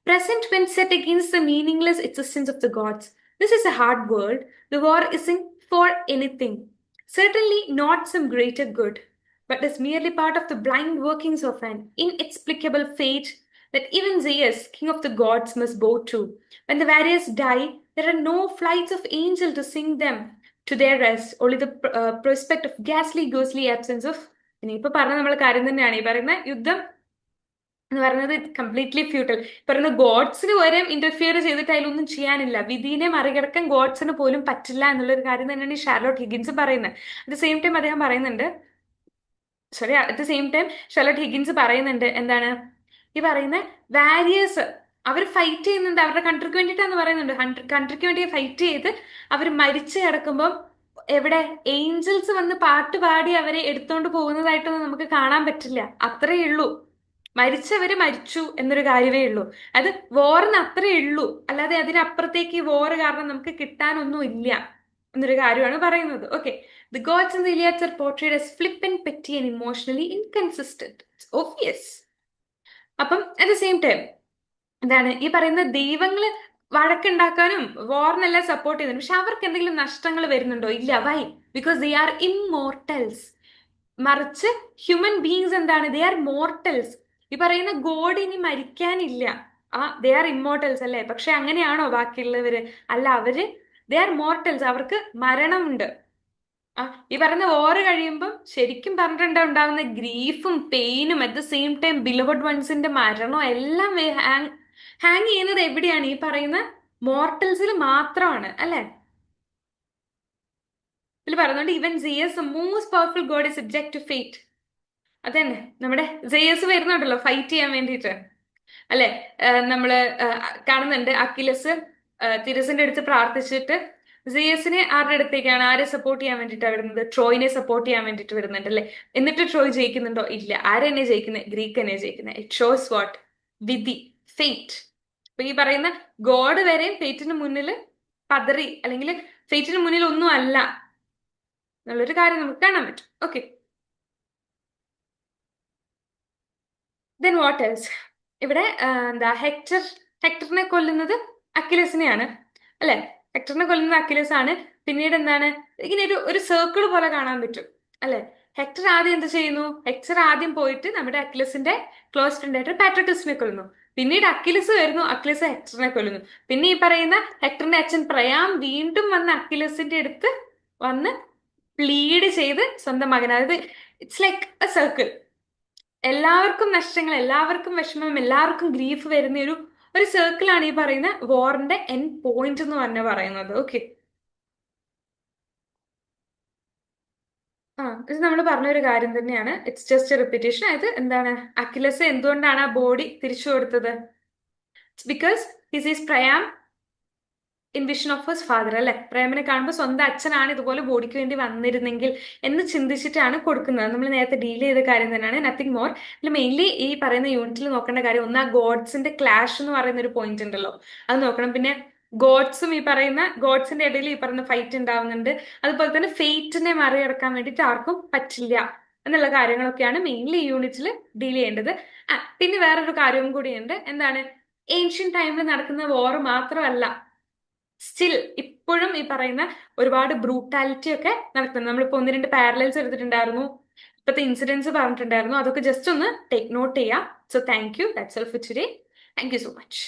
present when set against the meaningless existence of the gods. This is a hard world. The war isn't for anything, certainly not some greater good, but is merely part of the blind workings of an inexplicable fate that even Zeus, king of the gods, must bow to. When the warriors die, there are no flights of angels to sing them to their rest, only the uh, prospect of ghastly, ghostly absence of. ഇനിയിപ്പോ പറഞ്ഞ നമ്മൾ കാര്യം തന്നെയാണ് ഈ പറയുന്ന യുദ്ധം എന്ന് പറയുന്നത് കംപ്ലീറ്റ്ലി ഫ്യൂട്ടൽ പറയുന്ന ഗോഡ്സിന് വരെ ഇന്റർഫിയർ ചെയ്തിട്ട് അതിലൊന്നും ചെയ്യാനില്ല. വിധിനെ മറികടക്കാൻ ഗോഡ്സിന് പോലും പറ്റില്ല എന്നുള്ളൊരു കാര്യം തന്നെയാണ് ഈ ഷാർലോട്ട് ഹിഗിൻസ് പറയുന്നത്. അറ്റ് ദ സെയിം ടൈം അദ്ദേഹം പറയുന്നുണ്ട് sorry at the same time Charlotte Higgins പറയുന്നുണ്ട് എന്താണ്? ഈ പറയുന്ന വാരിയേഴ്സ് അവർ ഫൈറ്റ് ചെയ്യുന്നുണ്ട്. അവരുടെ കൺട്രിക്ക് വേണ്ടിയിട്ടാന്ന് പറയുന്നുണ്ട്. കൺട്രിക്ക് വേണ്ടി ഫൈറ്റ് ചെയ്ത് അവർ മരിച്ചു കിടക്കുമ്പം എവിടെ ഏഞ്ചൽസ് വന്ന് പാട്ട് പാടി അവരെ എടുത്തോണ്ട് പോകുന്നതായിട്ടൊന്നും നമുക്ക് കാണാൻ പറ്റില്ല. അത്രയേ ഉള്ളൂ. മരിച്ചവര് മരിച്ചു എന്നൊരു കാര്യമേ ഉള്ളൂ. അത് വോറിന് അത്രേ ഉള്ളൂ. അല്ലാതെ അതിനപ്പുറത്തേക്ക് ഈ വോറ് കാരണം നമുക്ക് കിട്ടാനൊന്നും ഇല്ല എന്നൊരു കാര്യമാണ് പറയുന്നത്. Okay the gods in the are portrayed as flip and petty and emotionally inconsistent obvious അപ്പം അറ്റ് ദ സെയിം ടൈം എന്താണ് ഈ പറയുന്ന ദൈവങ്ങൾ വഴക്കുണ്ടാക്കാനും വോറിനെല്ലാം സപ്പോർട്ട് ചെയ്യുന്നുണ്ട്. പക്ഷെ അവർക്ക് എന്തെങ്കിലും നഷ്ടങ്ങൾ വരുന്നുണ്ടോ? ഇല്ല. Why because they are immortals മറിച്ച് ഹ്യൂമൻ ബീങ്സ് എന്താണ്? ദേ ആർ മോർട്ടൽസ് ഈ പറയുന്ന ഗോഡ് ഇനി മരിക്കാനില്ല. ആ ദേ ആർ ഇമ്മോർട്ടൽസ് അല്ലേ? പക്ഷെ അങ്ങനെയാണോ ബാക്കിയുള്ളവര്? അല്ല അവർ ദേ ആർ മോർട്ടൽസ് അവർക്ക് മരണമുണ്ട്. ആ ഈ പറയുന്ന ഓറ് കഴിയുമ്പോൾ ശരിക്കും പറഞ്ഞിട്ടുണ്ട് ഉണ്ടാവുന്ന? ഗ്രീഫും പെയിനും at the same time beloved വൺസിന്റെ മരണവും എല്ലാം ഹാങ് ഹാങ് ചെയ്യുന്നത് എവിടെയാണ്? ഈ പറയുന്ന മോർട്ടൽസിൽ മാത്രമാണ് അല്ലെ? ഇതിൽ പറയുന്നുണ്ട് even Zeus most powerful god is subject to fate അതന്നെ. നമ്മുടെ ജയസ് വരുന്നുണ്ടല്ലോ ഫൈറ്റ് ചെയ്യാൻ വേണ്ടിയിട്ട്. അല്ലെ? നമ്മൾ കാണുന്നുണ്ട് അഖിലസ് തിരസിന്റെ അടുത്ത് പ്രാർത്ഥിച്ചിട്ട് സിയസിനെ ആരുടെ അടുത്തേക്കാണ് ആരെ സപ്പോർട്ട് ചെയ്യാൻ വേണ്ടിയിട്ടാണ് വരുന്നത്? ട്രോയിനെ സപ്പോർട്ട് ചെയ്യാൻ വേണ്ടിയിട്ട് വരുന്നുണ്ട് അല്ലെ? എന്നിട്ട് ട്രോയ് ജയിക്കുന്നുണ്ടോ? ഇല്ല. ആരെന്നെ ജയിക്കുന്നത് ഗ്രീക്ക് തന്നെ ജയിക്കുന്നത് ഇറ്റ് ഷോസ് വാട്ട് വിധി. ഫെയ്റ്റ് അപ്പൊ ഈ പറയുന്ന ഗോഡ് വരെ ഫെയ്റ്റിന് മുന്നിൽ പതറി അല്ലെങ്കിൽ ഫെയ്റ്റിന് മുന്നിൽ ഒന്നും അല്ല. എന്നുള്ളൊരു കാര്യം നമുക്ക് കാണാൻ പറ്റും. ഓക്കെ ദെൻ വാട്ട് എൽസ് ഇവിടെ എന്താ ഹെക്ടർ ഹെക്ടറിനെ കൊല്ലുന്നത് അക്കിലസിനെയാണ് അല്ലെ? ഹെക്ടറിനെ കൊല്ലുന്നത് അക്കിലസ് ആണ് പിന്നീട് എന്താണ്? ഇങ്ങനെ ഒരു ഒരു സർക്കിൾ പോലെ കാണാൻ പറ്റും അല്ലെ? ഹെക്ടർ ആദ്യം എന്ത് ചെയ്യുന്നു? ഹെക്ടർ ആദ്യം പോയിട്ട് നമ്മുടെ അക്കിലസിന്റെ ക്ലോസ് ഫ്രണ്ട് ആയിട്ട് പാട്രട്ടിസിനെ കൊല്ലുന്നു. പിന്നീട് അക്കിലസ് വരുന്നു അക്കിലസ് ഹെക്ടറിനെ കൊല്ലുന്നു. പിന്നെ ഈ പറയുന്ന ഹെക്ടറിന്റെ അച്ഛൻ പ്രയാം വീണ്ടും വന്ന് അക്കിലസിന്റെ അടുത്ത് വന്ന് പ്ലീഡ് ചെയ്ത് സ്വന്തം മകൻ അതായത് ഇറ്റ്സ് ലൈക്ക് എ സർക്കിൾ എല്ലാവർക്കും നഷ്ടങ്ങൾ എല്ലാവർക്കും വിഷമം എല്ലാവർക്കും ഗ്രീഫ് വരുന്ന ഒരു ഒരു സർക്കിളാണ് ഈ പറയുന്ന വാറിന്റെ എൻ പോയിന്റ് എന്ന് പറഞ്ഞ പറയുന്നത്. ഓക്കെ ആ ഇത് നമ്മൾ പറഞ്ഞ ഒരു കാര്യം തന്നെയാണ്. ഇറ്റ്സ് ജസ്റ്റ് റിപ്പീറ്റേഷൻ അതായത് എന്താണ്? അഖിലസ് എന്തുകൊണ്ടാണ് ആ ബോഡി തിരിച്ചു കൊടുത്തത്? Because his is Priam in vision of his father അല്ലെ? പ്രേമനെ കാണുമ്പോൾ സ്വന്തം അച്ഛനാണ് ഇതുപോലെ ബോഡിക്ക് വേണ്ടി വന്നിരുന്നെങ്കിൽ എന്ന് ചിന്തിച്ചിട്ടാണ് കൊടുക്കുന്നത്. നമ്മൾ നേരത്തെ ഡീൽ ചെയ്ത കാര്യം തന്നെയാണ്. നത്തിങ് മോർ അതിൽ മെയിൻലി ഈ പറയുന്ന യൂണിറ്റിൽ നോക്കേണ്ട കാര്യം ഒന്ന് ആ ഗോഡ്സിന്റെ ക്ലാഷ് എന്ന് പറയുന്ന ഒരു പോയിന്റ് ഉണ്ടല്ലോ. അത് നോക്കണം. പിന്നെ ഗോഡ്സും ഈ പറയുന്ന ഗോഡ്സിന്റെ ഇടയിൽ ഈ പറയുന്ന ഫൈറ്റ് ഉണ്ടാവുന്നുണ്ട്. അതുപോലെ തന്നെ ഫെയ്റ്റിനെ മറികടക്കാൻ വേണ്ടിയിട്ട് ആർക്കും പറ്റില്ല എന്നുള്ള കാര്യങ്ങളൊക്കെയാണ് മെയിൻലി ഈ യൂണിറ്റിൽ ഡീൽ ചെയ്യേണ്ടത്. പിന്നെ വേറൊരു കാര്യവും കൂടിയുണ്ട്. എന്താണ്? ഏൻഷ്യൻ ടൈമിൽ നടക്കുന്ന വോർ മാത്രമല്ല. സ്റ്റിൽ ഇപ്പോഴും ഈ പറയുന്ന ഒരുപാട് ബ്രൂട്ടാലിറ്റി ഒക്കെ നടക്കുന്നത് നമ്മളിപ്പോ ഒന്ന് രണ്ട് പാരലൽസ് എടുത്തിട്ടുണ്ടായിരുന്നു. ഇപ്പോഴത്തെ ഇൻസിഡൻസ് പറഞ്ഞിട്ടുണ്ടായിരുന്നു. അതൊക്കെ ജസ്റ്റ് ഒന്ന് ടേക്ക് നോട്ട് ചെയ്യാം. So thank you that's all for today thank you so much